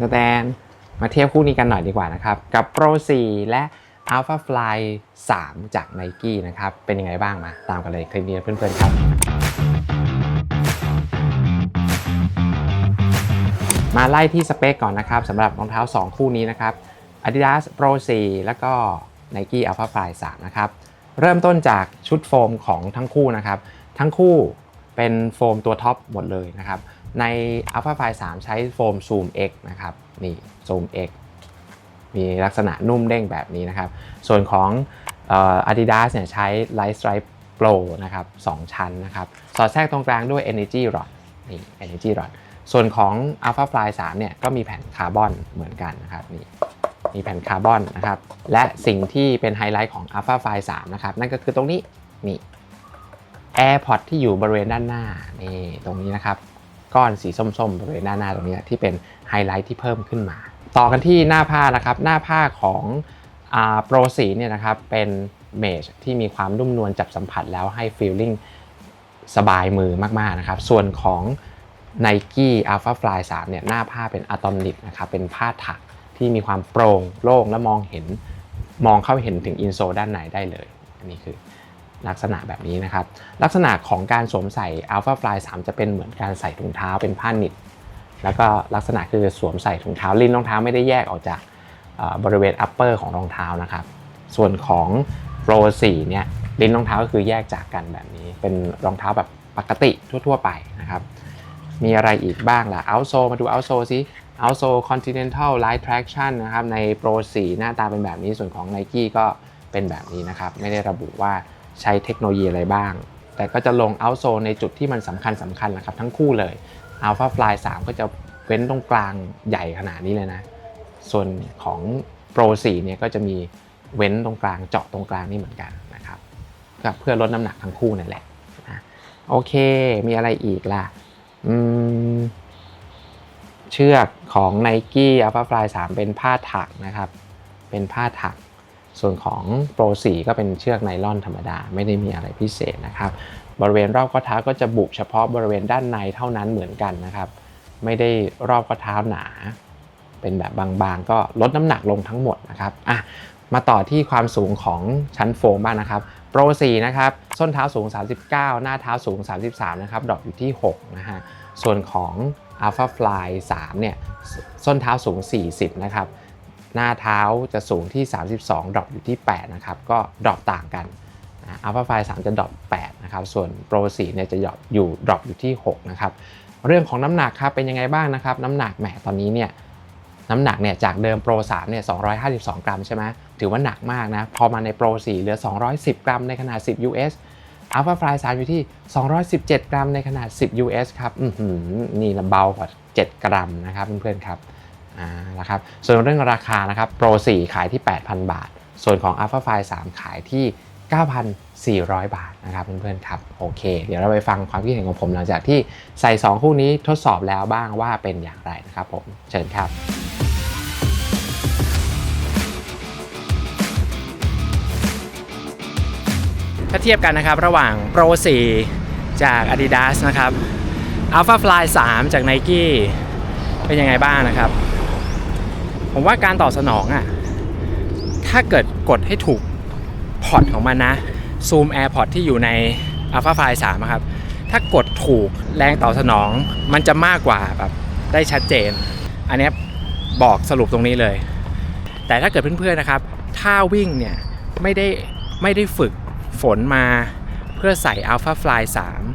นาแตนมาเทียบคู่นี้กันหน่อยดีกว่านะครับ กับ Pro 4 และ Alpha Fly 3 จาก Nike นะครับ เป็นยังไงบ้างมา ตามกันเลยคลิปนี้เพื่อนๆครับ มาไล่ที่สเปคก่อนนะครับสำหรับรองเท้า 2 คู่นี้นะครับ Adidas Pro 4 แล้วก็ Nike Alpha Fly 3 นะครับ เริ่มต้นจากชุดโฟมของทั้งคู่นะครับ ทั้งคู่เป็นโฟมตัวท็อปหมดเลยนะครับ ใน Alpha Fly 3ใช้โฟม Zoom X นะครับนี่ Zoom X มีลักษณะนุ่มเด้งแบบนี้นะครับ ส่วนของอ่อ Adidas เนี่ยใช้ Light Stripe Pro นะครับ2ชั้นนะครับสอดแทรกตรงกลางด้วย Energy Rod นี่ Energy Rod ส่วนของ Alpha Fly 3เนี่ยก็มีแผ่นคาร์บอนเหมือนกันนะครับนี่มีแผ่นคาร์บอนนะครับและสิ่งที่เป็นไฮไลท์ของ Alpha Fly 3นะครับนั่นก็คือตรงนี้นี่ AirPod ที่อยู่บริเวณด้านหน้านี่ตรงนี้นะครับ ก้อนสีส้มๆบริเวณด้าหน้าตรงนี้ที่เป็นไฮไลท์ที่เพิ่มขึ้นมา ต่อกันที่หน้าผ้านะครับ หน้าผ้าของโปรสีเนี่ยนะครับเป็นเมชที่มีความนุ่มนวลจับสัมผัสแล้วให้ฟีลลิ่งสบายมือมากๆนะครับ ส่วนของ Nike Alpha Fly 3เนี่ยหน้าผ้าเป็นอะตอมนิกนะครับเป็นผ้าถักที่มีความโปร่งโล่งและมองเห็นมองเข้าเห็นถึงอินโซด้านในได้เลย อันนี้คือ ลักษณะแบบนี้นะครับ ลักษณะของการสวมใส่ Alpha Fly 3 จะเป็นเหมือนการใส่ถุงเท้าเป็นผ้านิตแล้วก็ลักษณะคือสวมใส่ถุงเท้าลิ้นรองเท้าไม่ได้แยกออกจากบริเวณ upper ของรองเท้านะครับ ส่วนของ Pro 4เนี่ยลิ้นรองเท้าก็คือแยกจากกันแบบนี้ เป็นรองเท้าแบบปกติทั่ว ๆ ไปนะครับ มีอะไรอีกบ้างล่ะ outsole มาดู outsole ซิ outsole continental light traction นะครับ ใน Pro 4 หน้าตาเป็นแบบนี้ ส่วนของ Nike ก็เป็นแบบนี้นะครับ ไม่ได้ระบุว่า ใช้เทคโนโลยีอะไรบ้าง แต่ก็จะลง outsole ในจุดที่มันสำคัญสำคัญนะครับ ทั้งคู่เลย Alpha Fly 3 ก็จะเว้นตรงกลางใหญ่ขนาดนี้เลยนะ ส่วนของ Pro 4 เนี่ยก็จะมีเว้นตรงกลางเจาะตรงกลางนี่เหมือนกันนะครับก็เพื่อลดน้ำหนักทั้งคู่นั่นแหละนะโอเค มีอะไรอีกล่ะอืมเชือกของ Nike Alpha Fly 3 เป็นผ้าถักนะครับ เป็นผ้าถัก ส่วนของ Pro 4ก็เป็นเชือกไนล่อนธรรมดา ไม่ได้มีอะไรพิเศษนะครับ บริเวณรอบข้อเท้าก็จะบุเฉพาะบริเวณด้านในเท่านั้นเหมือนกันนะครับ ไม่ได้รอบข้อเท้าหนา เป็นแบบบางๆ ก็ลดน้ำหนักลงทั้งหมดนะครับอะมาต่อที่ความสูงของชั้นโฟมบ้างนะครับ Pro 4นะครับส้นเท้าสูง 39 หน้าเท้าสูง 33นะครับดอปอยู่ที่6นะฮะส่วนของ Alpha Fly 3เนี่ยส้นเท้าสูง 40นะครับ หน้าเท้าจะสูงที่ 32 ดรอปอยู่ที่ 8 นะครับ ก็ดรอปต่างกันอัลฟาไฟ3จะดรอป8นะครับ ส่วน Pro 4เนี่ยจะดรอปอยู่ดรอปอยู่ที่ 6 นะครับ เรื่องของน้ำหนักครับเป็นยังไงบ้างนะครับ น้ำหนักแหมตอนนี้เนี่ยน้ำหนักเนี่ยจากเดิม Pro 3เนี่ย252 กรัมใช่ไหมถือว่าหนักมากนะ พอมาใน Pro 4เหลือ 210 กรัมในขนาด 10 US Alpha Fly 3อยู่ที่ 217 กรัมในขนาด 10 US ครับ อื้อหือนี่ละเบากว่า 7 กรัมนะครับเพื่อนๆครับ อ่านะครับส่วนเรื่องราคานะครับ Pro 4ขายที่ 8,000 บาท ส่วนของ Alpha Fly 3ขายที่ 9,400 บาทนะครับเพื่อนๆครับโอเค เดี๋ยวเราไปฟังความคิดเห็นของผมหลังจากที่ใส่ 2 คู่นี้ทดสอบแล้วบ้างว่าเป็นอย่างไรนะครับผมเชิญครับถ้าเทียบกันนะครับระหว่าง Pro 4 จาก Adidas นะครับ Alpha Fly 3 จาก Nike เป็นยังไงบ้างนะครับ ผมว่าการตอบสนองอะ่ะ ถ้าเกิดกดให้ถูกพอร์ตของมันนะ Zoom AirPod ที่อยู่ใน Alpha Fly 3ครับ ถ้ากดถูกแรงตอบสนองมันจะมากกว่าแบบได้ชัดเจน อันนี้บอกสรุปตรงนี้เลย แต่ถ้าเกิดเพื่อนๆนะครับ ถ้าวิ่งเนี่ยไม่ได้ไม่ได้ฝึกฝนมาเพื่อใส่ Alpha Fly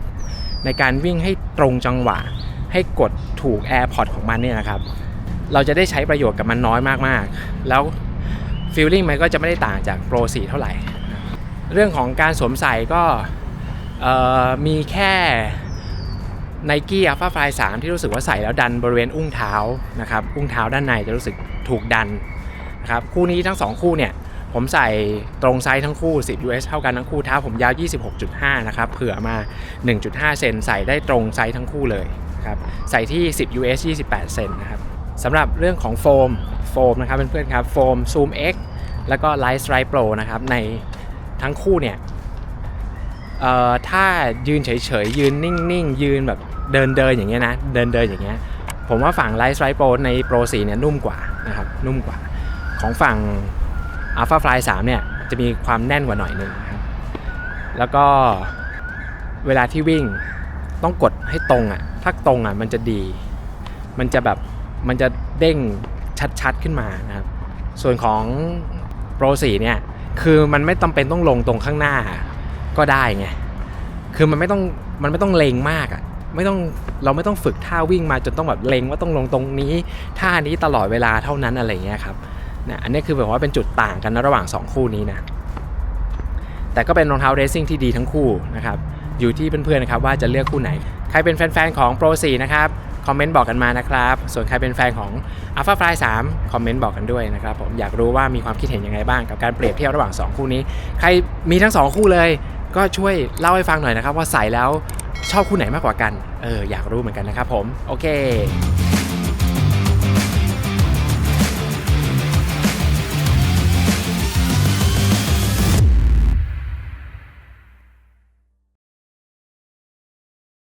3 ในการวิ่งให้ตรงจังหวะ ให้กดถูก AirPod ของมันเนี่ยนะครับ เราจะได้ใช้ประโยชน์กับมันน้อยมากๆ แล้วฟีลลิ่งมันก็จะไม่ได้ต่างจาก Pro 4เท่าไหร่ เรื่องของการสวมใส่ก็มีแค่ Nike Alpha Fly 3ที่รู้สึกว่าใส่แล้วดันบริเวณอุ้งเท้านะครับอุ้งเท้าด้านในจะรู้สึกถูกดันนะครับคู่นี้ทั้ง 2 คู่เนี่ยผมใส่ตรงไซส์ทั้งคู่ 10 US เท่ากันทั้งคู่เท้าผมยาว 26.5 นะครับ เผื่อมา 1.5 เซนใส่ได้ตรงไซส์ทั้งคู่เลยนะครับ ใส่ที่ 10 US 28 เซนนะครับ สำหรับเรื่องของโฟมโฟมนะครับเพื่อนๆครับโฟม Zoom X แล้วก็ Light Strike Pro นะครับในทั้งคู่เนี่ยเอ่อถ้ายืนเฉยๆ ยืนนิ่งๆ ยืนแบบเดินเดินอย่างเงี้ยนะ เดินเดินอย่างเงี้ย ผมว่าฝั่ง Light Strike Pro ใน Pro 4เนี่ยนุ่มกว่านะครับ นุ่มกว่า ของฝั่ง Alpha Fly 3 เนี่ยจะมีความแน่นกว่าหน่อยนึงนะครับแล้วก็เวลาที่วิ่งต้องกดให้ตรงอะ ถ้าตรงอะมันจะดี มันจะแบบ มันจะเด้งชัดๆขึ้นมานะครับ ส่วนของ Pro 4เนี่ยคือมันไม่จำเป็นต้องลงตรงข้างหน้าก็ได้ไงคือมันไม่ต้องมันไม่ต้องเลงมากอะ่ะไม่ต้องเราไม่ต้องฝึกท่าวิ่งมาจนต้องแบบเลงว่าต้องลงตรงนี้ท่านี้ตลอดเวลาเท่านั้นอะไรเงี้ยครับนะอันนี้คือแบบว่าเป็นจุดต่างกันนะระหว่าง 2 คู่นี้นะแต่ก็เป็นรองเท้าเรซิ่งที่ดีทั้งคู่นะครับอยู่ที่เพื่อนๆนะครับว่าจะเลือกคู่ไหน ใครเป็นแฟนๆของ Pro 4 นะครับ คอมเมนต์บอกกันมานะครับ ส่วนใครเป็นแฟนของ Alpha Fly 3 คอมเมนต์บอกกันด้วยนะครับผมอยากรู้ว่ามีความคิดเห็นยังไงบ้างกับการเปรียบเทียบระหว่าง 2 คู่นี้ ใครมีทั้ง 2 คู่เลย ก็ช่วยเล่าให้ฟังหน่อยนะครับ ว่าใส่แล้วชอบคู่ไหนมากกว่ากัน เอออยากรู้เหมือนกันนะครับผม โอเค